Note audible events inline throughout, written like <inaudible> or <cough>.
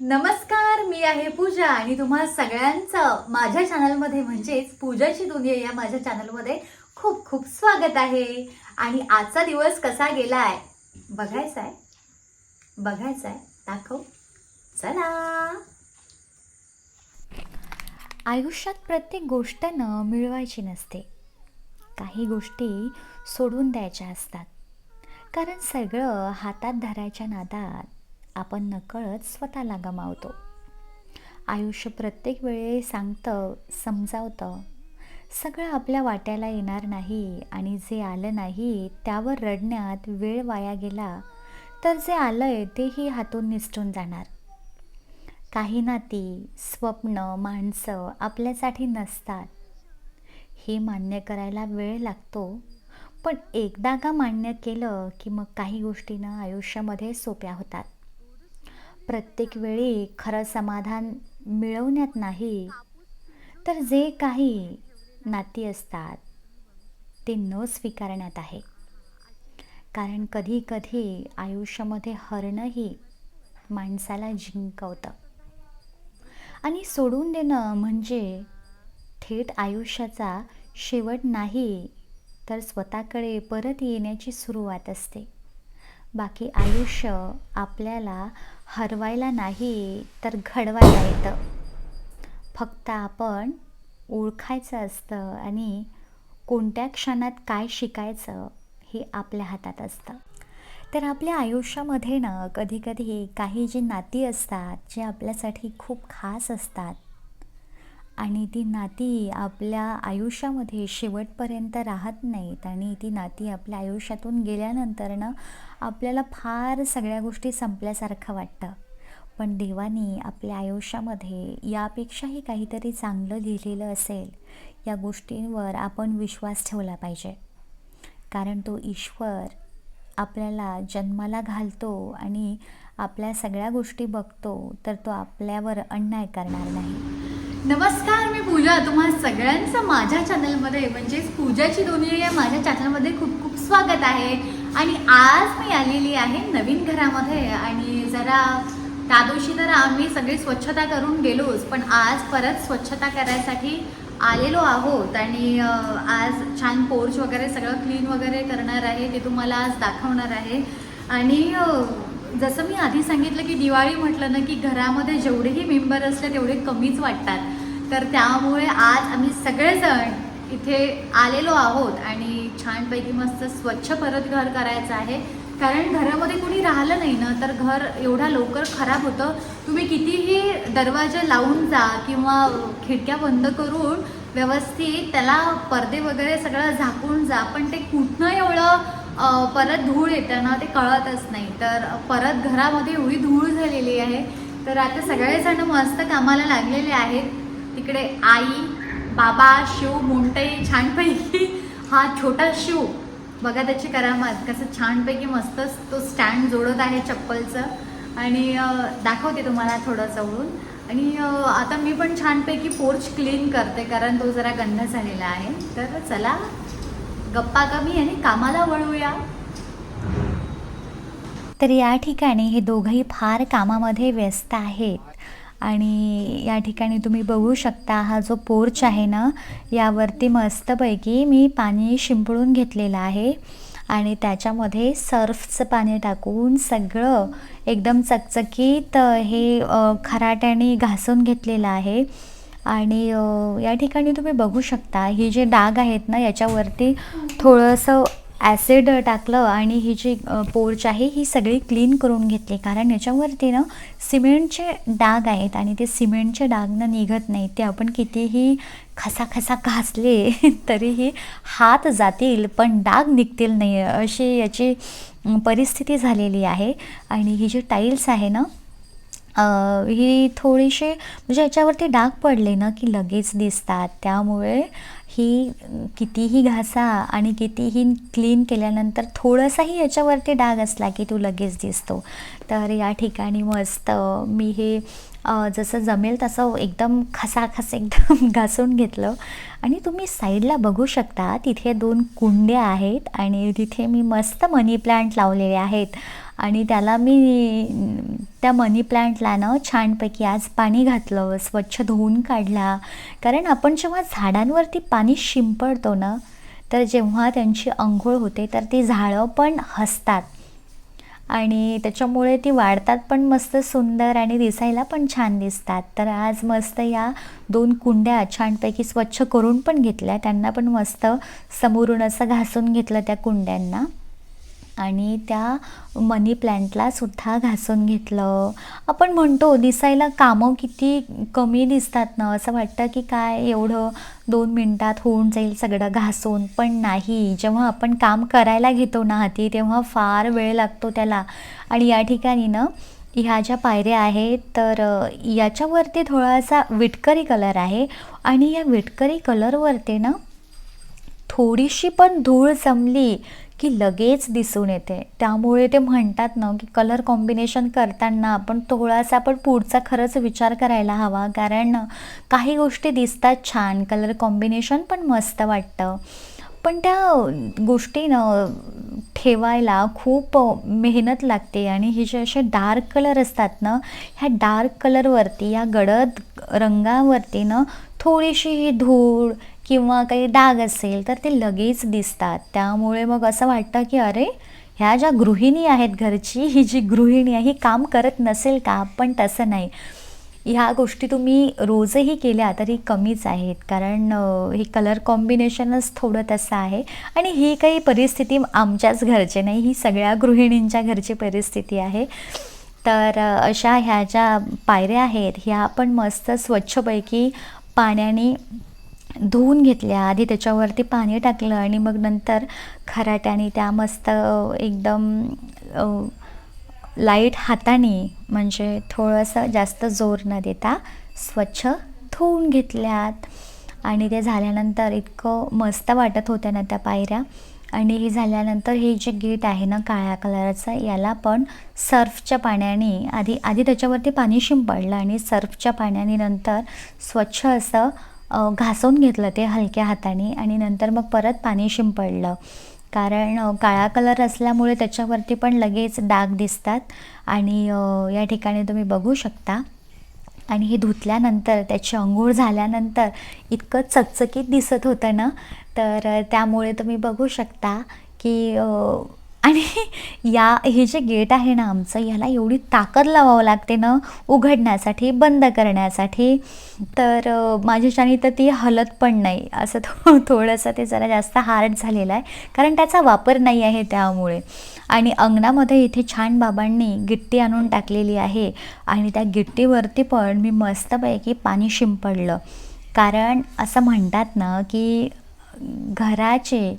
नमस्कार मी आहे पूजा आणि तुम्हा सगळ्यांचं माझ्या चॅनलमध्ये म्हणजेच पूजाची दुनिया या माझ्या चॅनलमध्ये खूप खूप स्वागत आहे. आणि आजचा दिवस कसा गेला आहे बघायचा आहे. बघायचा आहे. दाखव. चला. आयुष्यात प्रत्येक गोष्ट न मिळवायची नसते. काही गोष्टी सोडून द्यायच्या असतात. कारण सगळं हातात धरायच्या नादात आपण नकळत स्वतःला गमावतो. आयुष्य प्रत्येक वेळी सांगतं समजावतं. सगळं आपल्या वाट्याला येणार नाही आणि जे आलं नाही त्यावर रडण्यात वेळ वाया गेला तर जे आलं आहे तेही हातून निसटून जाणार. काही नाती स्वप्न माणसं आपल्यासाठी नसतात. हे मान्य करायला वेळ लागतो पण एकदा का मान्य केलं की मग काही गोष्टीनं आयुष्यामध्ये सोप्या होतात. प्रत्येक वेळी खरं समाधान मिळवण्यात नाही तर जे काही नाती असतात ते न स्वीकारण्यात आहे. कारण कधी कधी आयुष्यामध्ये हरणंही माणसाला जिंकवतं. आणि सोडून देणं म्हणजे थेट आयुष्याचा शेवट नाही तर स्वतःकडे परत येण्याची सुरुवात असते. बाकी आयुष्य आपल्याला हरवायला नाही तर घडवायला येतं. फक्त आपण ओळखायचं असतं आणि कोणत्या क्षणात काय शिकायचं हे आपल्या हातात असतं. तर आपल्या आयुष्यामध्ये ना कधीकधी काही जी नाती असतात जे आपल्यासाठी खूप खास असतात आणि ती नाती आपल्या आयुष्यामध्ये शेवटपर्यंत राहत नाहीत आणि ती नाती आपल्या आयुष्यातून गेल्यानंतर ना आपल्याला फार सगळ्या गोष्टी संपल्यासारखं वाटतं. पण देवानी आपल्या आयुष्यामध्ये यापेक्षाही काहीतरी चांगलं लिहिलेलं असेल या गोष्टींवर आपण विश्वास ठेवला पाहिजे. कारण तो ईश्वर आपल्याला जन्माला घालतो आणि आपल्या सगळ्या गोष्टी बघतो तर तो आपल्यावर अन्याय करणार नाही. नमस्कार मी पूजा. तुम्हा सगळ्यांचं माझ्या चॅनलमध्ये म्हणजेच पूजाची दोन्ही या माझ्या चॅनलमध्ये खूप खूप स्वागत आहे. आणि आज मी आलेली आहे नवीन घरामध्ये आणि जरा त्या दिवशी तर आम्ही सगळी स्वच्छता करून गेलोच पण आज परत स्वच्छता करायसाठी आलेलो आहोत. आणि आज छान पोर्च वगैरे सगळं क्लीन वगैरे करणार आहे ते तुम्हाला आज दाखवणार आहे. आणि जसं मी आधी सांगितलं की दिवाळी म्हटलं ना की घरामध्ये जेवढेही मेंबर असले तेवढे कमीच वाटतात. तर त्यामुळे आज आम्ही सगळेजण इथे आलेलो आहोत आणि छानपैकी मस्त स्वच्छ परत घर करायचं आहे. कारण घरामध्ये कोणी राहिलं नाही ना तर घर एवढा लवकर खराब होतं. तुम्ही कितीही दरवाजा लावून जा किंवा खिडक्या बंद करून व्यवस्थित त्याला पडदे वगैरे सगळं झाकून जा पण ते कुठनं एवढं परत धूळ येतं ना ते कळतच नाही. तर परत घरामध्ये एवढी धूळ झालेली आहे. तर आता सगळेजण मस्त कामाला लागलेले आहेत. तिकडे आई बाबा शिव मुंटई छानपैकी हा छोटा शिव. बघा त्याची करामत कसं छानपैकी मस्तच तो स्टँड जोडत आहे चप्पलचं. आणि दाखवते तुम्हाला थोडं चवळून आणि आता मी पण छानपैकी पोर्च क्लीन करते कारण तो जरा गंध झालेला आहे. तर चला गप्पा कमी आणि कामाला वळूया. तर या ठिकाणी हे दोघंही फार कामामध्ये व्यस्त आहेत. आणि या ठिकाणी तुम्ही बघू शकता हा जो पोर्च आहे ना यावरती मस्तपैकी मी पाणी शिंपडून घेतलेलं आहे. आणि त्याच्यामध्ये सर्फचं पाणी टाकून सगळं एकदम चकचकीत हे खराट्याने घासून घेतलेलं आहे. आणि या ठिकाणी तुम्ही बघू शकता ही जे डाग आहेत ना याच्यावरती थोडंसं ॲसिड टाकलं आणि ही जी पोर्च आहे ही सगळी क्लीन करून घेतली. कारण याच्यावरती ना सिमेंटचे डाग आहेत आणि ते सिमेंटचे डाग ना निघत नाही ते आपण कितीही खसाखसा घासले <laughs> तरीही हात जातील पण डाग निघतील नाही अशी याची परिस्थिती झालेली आहे. आणि ही जी टाईल्स आहे ना ही थोडीशी म्हणजे याच्यावरती डाग पडले ना की लगेच दिसतात. त्यामुळे ही कितीही घासा आणि कितीही क्लीन केल्यानंतर थोडासाही याच्यावरती डाग असला की तो लगेच दिसतो. तर या ठिकाणी मस्त मी हे जसं जमेल तसं एकदम खसाखस एकदम <laughs> घासून घेतलं. आणि तुम्ही साईडला बघू शकता तिथे दोन कुंड्या आहेत आणि तिथे मी मस्त मनी प्लांट लावलेले आहेत. आणि त्याला मी त्या मनी प्लांटला ना छानपैकी आज पाणी घातलं स्वच्छ धुवून काढला. कारण आपण जेव्हा झाडांवरती पाणी शिंपडतो ना तर जेव्हा त्यांची अंघोळ होते तर ती झाडं पण हसतात. आणि त्याच्यामुळे ती वाढतात पण मस्त सुंदर आणि दिसायला पण छान दिसतात. तर आज मस्त या दोन कुंड्या छानपैकी स्वच्छ करून पण घेतल्या. त्यांना पण मस्त समोरून असं घासून घेतलं त्या कुंड्यांना. आणि त्या मनी प्लॅन्टला सुद्धा घासून घेतलं. आपण म्हणतो दिसायला कामं किती कमी दिसतात ना? असं वाटतं की काय एवढं दोन मिनटात होऊन जाईल सगळं घासून. पण नाही. जेव्हा आपण काम करायला घेतो ना हाती तेव्हा फार वेळ लागतो त्याला. आणि या ठिकाणी ना ह्या ज्या पायऱ्या आहेत तर याच्यावरती थोडासा विटकरी कलर आहे. आणि या विटकरी कलरवरती ना थोडीशी पण धूळ जमली की लगेच दिसून येते. त्यामुळे ते म्हणतात ना की कलर कॉम्बिनेशन करताना आपण थोडासा पण पुढचा खरंच विचार करायला हवा. कारण काही गोष्टी दिसतात छान कलर कॉम्बिनेशन पण मस्त वाटतं. पण त्या गोष्टी ना ठेवायला खूप मेहनत लागते. आणि हे जे असे डार्क कलर असतात ना ह्या डार्क कलरवरती या गडद रंगावरती ना थोडीशी ही धूळ किंवा काही डाग असेल तर ते लगेच दिसतात. त्यामुळे मग असं वाटतं की अरे ह्या ज्या गृहिणी आहेत घरची ही जी गृहिणी आहे ही काम करत नसेल का? पण तसं नाही. ह्या गोष्टी तुम्ही रोजही केल्या तरी कमीच आहेत. कारण हे कलर कॉम्बिनेशनच थोडं तसं आहे. आणि ही काही परिस्थिती आमच्याच घरचे नाही ही सगळ्या गृहिणींच्या घरची परिस्थिती आहे. तर अशा ह्या ज्या पायऱ्या आहेत ह्या पण मस्त स्वच्छपैकी पाण्याने धुवून घेतल्या. आधी त्याच्यावरती पाणी टाकलं आणि मग नंतर खराट्याने त्या मस्त एकदम लाइट हाताने म्हणजे थोडंसं जास्त जोर न देता स्वच्छ धुवून घेतल्यात. आणि ते झाल्यानंतर इतकं मस्त वाटत होत्या ना त्या पायऱ्या. आणि हे झाल्यानंतर हे जे गेट आहे ना काळ्या कलरचं याला पण सर्फच्या पाण्याने आधी आधी त्याच्यावरती पाणी शिंपडलं आणि सर्फच्या पाण्याने नंतर स्वच्छ असं घासून घेतलं ते हलक्या हाताने आणि नंतर मग परत पाणी शिंपडलं. कारण काळा कलर असल्यामुळे त्याच्यावरती पण लगेच डाग दिसतात आणि या ठिकाणी तुम्ही बघू शकता. आणि हे धुतल्यानंतर त्याची अंघोळ झाल्यानंतर इतकं चकचकीत दिसत होतं ना तर त्यामुळे तुम्ही बघू शकता की आणि या हे जे गेट आहे ना आमचं याला एवढी ताकद लावावं लागते ना उघडण्यासाठी बंद करण्यासाठी. तर माझ्याच्याने तर ती हलत पण नाही. असं थो थोडंसं ते जरा जास्त हार्ड झालेलं आहे. कारण त्याचा वापर नाही आहे त्यामुळे. आणि अंगणामध्ये इथे छान बाबांनी गिट्टी आणून टाकलेली आहे. आणि त्या गिट्टीवरती पण मी मस्तपैकी पाणी शिंपडलं. कारण असं म्हणतात ना की घराचे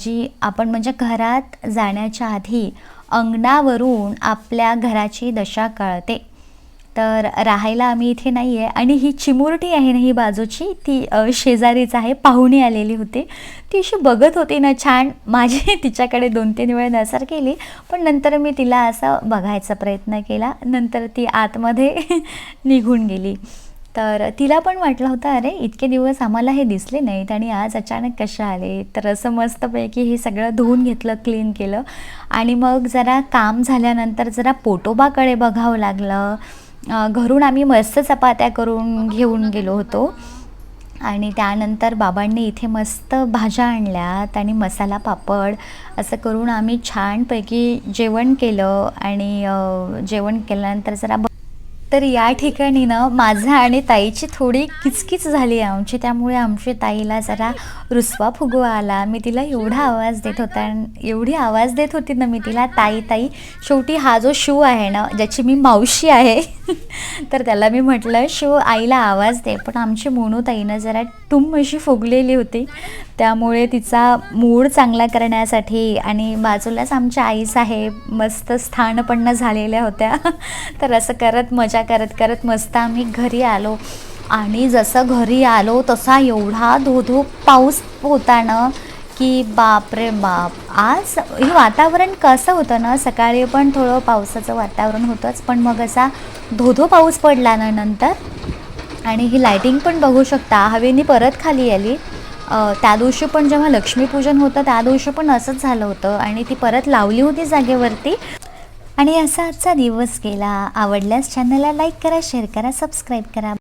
जी आपण म्हणजे घरात जाण्याच्या आधी अंगणावरून आपल्या घराची दशा कळते. तर राहायला आम्ही इथे नाही आहे आणि ही चिमुरटी आहे ना ही बाजूची ती शेजारीच आहे पाहुणी आलेली होती. ती अशी बघत होती ना छान माझी <laughs> तिच्याकडे दोन तीन वेळ नसर केली पण नंतर मी तिला असं बघायचा प्रयत्न केला. नंतर ती आतमध्ये <laughs> निघून गेली. तर तिला पण वाटलं होतं अरे इतके दिवस आम्हाला हे दिसले नाहीत आणि आज अचानक कसे आले? तर असं मस्तपैकी हे सगळं धुवून घेतलं क्लीन केलं. आणि मग जरा काम झाल्यानंतर जरा पोटोबाकडे बघावं लागलं. घरून आम्ही मस्त चपात्या करून घेऊन गेलो होतो. आणि त्यानंतर बाबांनी इथे मस्त भाज्या आणल्यात आणि मसाला पापड असं करून आम्ही छानपैकी जेवण केलं. आणि जेवण केल्यानंतर जरा ब- तर या ठिकाणी ना माझं आणि ताईची थोडी किचकिच झाली आमची. त्यामुळे आमची ताईला जरा रुसवा फुगवा आला. मी तिला एवढा आवाज देत होता आणि एवढी आवाज देत होती ना मी तिला ताई ताई शेवटी हा जो शिव आहे ना ज्याची मी मावशी आहे. <laughs> तर त्याला मी म्हटलं शिव आईला आवाज दे. पण आमची मोनू ताईनं जरा तुम अशी फुगलेली होती. त्यामुळे तिचा मूड चांगला करण्यासाठी आणि बाजूलाच आमच्या आई साहेब मस्त स्थानपन्न झालेल्या होत्या. <laughs> तर असं करत मजा करत करत मस्त आम्ही घरी आलो. आणि जसं घरी आलो तसा एवढा धोधो पाऊस होता ना की बाप रे बाप. आज हे वातावरण कसं होतं ना सकाळी पण थोडं पावसाचं वातावरण होतंच पण मग असा धोधो पाऊस पडला ना नंतर आणि ही लायटिंग पण बघू शकता. हवेनी परत खाली आली. त्या दिवशी पण जेव्हा लक्ष्मीपूजन होतं त्या दिवशी पण असंच झालं होतं. आणि ती परत लावली होती जागेवरती. आणि असा आजचा दिवस गेला. आवडल्यास चॅनलला लाईक करा शेअर करा सबस्क्राईब करा.